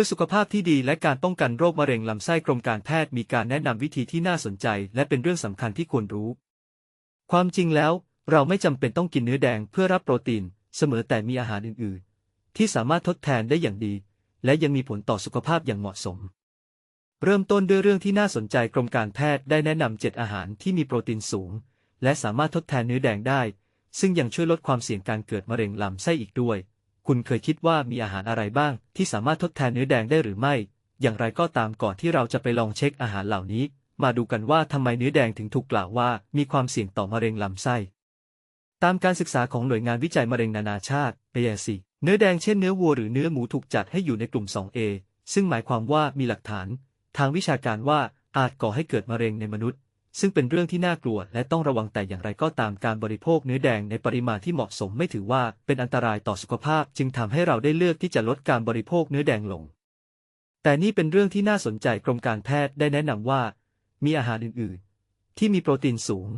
พื่อสุขภาพที่ดีและการป้องกันโรคมะเร็งลำไส้กรมการแพทย์มีการแนะนำวิธีที่น่าสนใจ และเป็นเรื่องสำคัญที่ควรรู้ ความจริงแล้ว เราไม่จำเป็นต้องกินเนื้อแดงเพื่อรับโปรตีน เสมอแต่มีอาหารอื่น ๆ ที่สามารถทดแทนได้อย่างดี และยังมีผลต่อสุขภาพอย่างเหมาะสม เริ่มต้นด้วยเรื่องที่น่าสนใจกรมการแพทย์ได้แนะนำเจ็ดอาหารที่มีโปรตีนสูง และสามารถทดแทนเนื้อแดงได้ ซึ่งยังช่วยลดความเสี่ยงการเกิดมะเร็งลำไส้อีกด้วย คุณเคยคิดว่ามีอาหารอะไรบ้าง ที่สามารถทดแทนเนื้อแดงได้หรือไม่ อย่างไรก็ตามก่อนที่เราจะไปลองเช็คอาหารเหล่านี้ มาดูกันว่าทำไมเนื้อแดงถึงถูกกล่าวว่า มีความเสี่ยงต่อมะเร็งลำไส้ ตามการศึกษาของหน่วยงานวิจัยมะเร็งนานาชาติ AAC เนื้อแดงเช่นเนื้อวัวหรือเนื้อหมูถูกจัดให้อยู่ในกลุ่ม 2A ซึ่งหมายความว่ามีหลักฐาน ทางวิชาการว่าอาจก่อให้เกิดมะเร็งในมนุษย์ ซึ่งเป็นเรื่องที่น่ากลัวและต้องระวังแต่อย่างไรก็ตามการบริโภคเนื้อแดงในปริมาณที่เหมาะสมไม่ถือว่าเป็นอันตรายต่อสุขภาพ จึงทำให้เราได้เลือกที่จะลดการบริโภคเนื้อแดงลง แต่นี่เป็นเรื่องที่น่าสนใจกรมการแพทย์ได้แนะนำว่า มีอาหารอื่น ๆ ที่มีโปรตีนสูง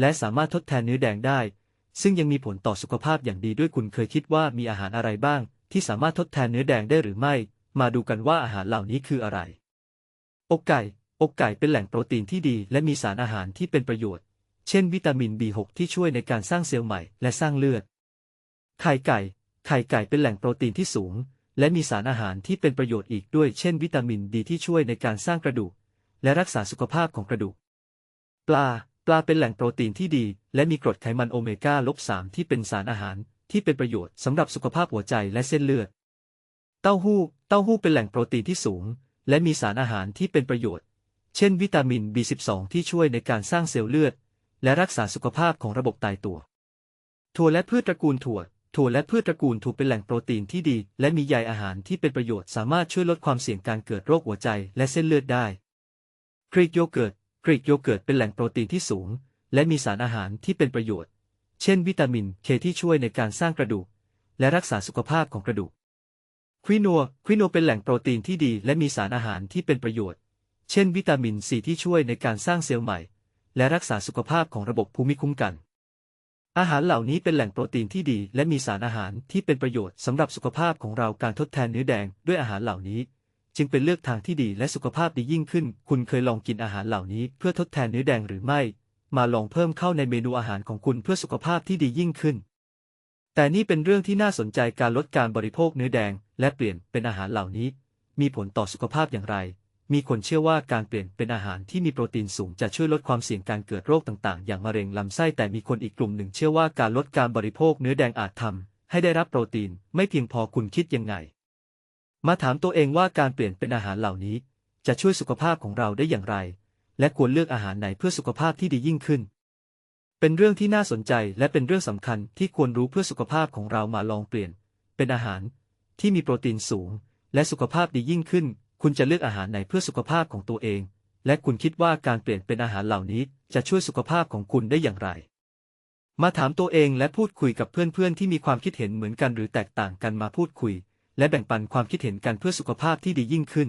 และสามารถทดแทนเนื้อแดงได้ ซึ่งยังมีผลต่อสุขภาพอย่างดีด้วยคุณเคยคิดว่ามีอาหารอะไรบ้าง ที่สามารถทดแทนเนื้อแดงได้หรือไม่ มาดูกันว่าอาหารเหล่านี้คืออะไร อกไก่ อกไก่เป็นแหล่งโปรตีนที่ดี และมีสารอาหารที่เป็นประโยชน์ เช่น วิตามิน B6 ที่ช่วยในการสร้างเซลล์ใหม่และสร้างเลือด ไข่ไก่ ไข่ไก่เป็นแหล่งโปรตีนที่สูง และมีสารอาหารที่เป็นประโยชน์อีกด้วย เช่น วิตามินดีที่ช่วยในการสร้างกระดูก และรักษาสุขภาพของกระดูก ปลา ปลาเป็นแหล่งโปรตีนที่ดี และมีกรดไขมันโอเมก้าลบ3ที่เป็นสารอาหารที่เป็นประโยชน์สำหรับสุขภาพหัวใจและเส้นเลือด เต้าหู้ เต้าหู้เป็นแหล่งโปรตีนที่สูง และมีสารอาหารที่เป็นประโยชน์ ช่นวิตามิน B12 ที่ช่วยในการสร้างเซลล์เลือด และรักษาสุขภาพของระบบไตตัว ถั่วและพืชตระกูลถั่ว ถั่วและพืชตระกูลถั่วเป็นแหล่งโปรตีนที่ดี และมีใยอาหารที่เป็นประโยชน์สามารถช่วยลดความเสี่ยงการเกิดโรคหัวใจและเส้นเลือดได้กรีกโยเกิร์ตกรีกโยเกิร์ตเป็นแหล่งโปรตีนที่สูง และมีสารอาหารที่เป็นประโยชน์ เช่น วิตามินเคที่ช่วยในการสร้างกระดูก และรักษาสุขภาพของกระดูกควินัวควินัวเป็นแหล่งโปรตีนที่ดี และมีสารอาหารที่เป็นประโยชน์ เช่นวิตามินซีที่ช่วยในการสร้างเซลล์ใหม่ และรักษาสุขภาพของระบบภูมิคุ้มกัน อาหารเหล่านี้เป็นแหล่งโปรตีนที่ดี และมีสารอาหารที่เป็นประโยชน์สำหรับสุขภาพของเราการทดแทนเนื้อแดงด้วยอาหารเหล่านี้ จึงเป็นเลือกทางที่ดีและสุขภาพดียิ่งขึ้น คุณเคยลองกินอาหารเหล่านี้เพื่อทดแทนเนื้อแดงหรือไม่ มาลองเพิ่มเข้าในเมนูอาหารของคุณเพื่อสุขภาพที่ดียิ่งขึ้น แต่นี่เป็นเรื่องที่น่าสนใจการลดการบริโภคเนื้อแดง และเปลี่ยนเป็นอาหารเหล่านี้ มีผลต่อสุขภาพอย่างไร มีคนเชื่อว่าการเปลี่ยนเป็นอาหารที่มีโปรตีนสูงจะช่วยลดความเสี่ยงการเกิดโรคต่างๆ อย่างมะเร็งลำไส้แต่มีคนอีกกลุ่มหนึ่งเชื่อว่าการลดการบริโภคเนื้อแดงอาจทำให้ได้รับโปรตีนไม่เพียงพอคุณคิดยังไง มาถามตัวเองว่าการเปลี่ยนเป็นอาหารเหล่านี้ จะช่วยสุขภาพของเราได้อย่างไร และควรเลือกอาหารไหนเพื่อสุขภาพที่ดียิ่งขึ้น เป็นเรื่องที่น่าสนใจและเป็นเรื่องสำคัญที่ควรรู้เพื่อสุขภาพของเรามาลองเปลี่ยน เป็นอาหารที่มีโปรตีนสูง และสุขภาพดียิ่งขึ้น คุณจะเลือกอาหารไหนเพื่อสุขภาพของตัวเอง และคุณคิดว่าการเปลี่ยนเป็นอาหารเหล่านี้จะช่วยสุขภาพของคุณได้อย่างไร มาถามตัวเองและพูดคุยกับเพื่อนๆ ที่มีความคิดเห็นเหมือนกันหรือแตกต่างกันมาพูดคุย และแบ่งปันความคิดเห็นกันเพื่อสุขภาพที่ดียิ่งขึ้น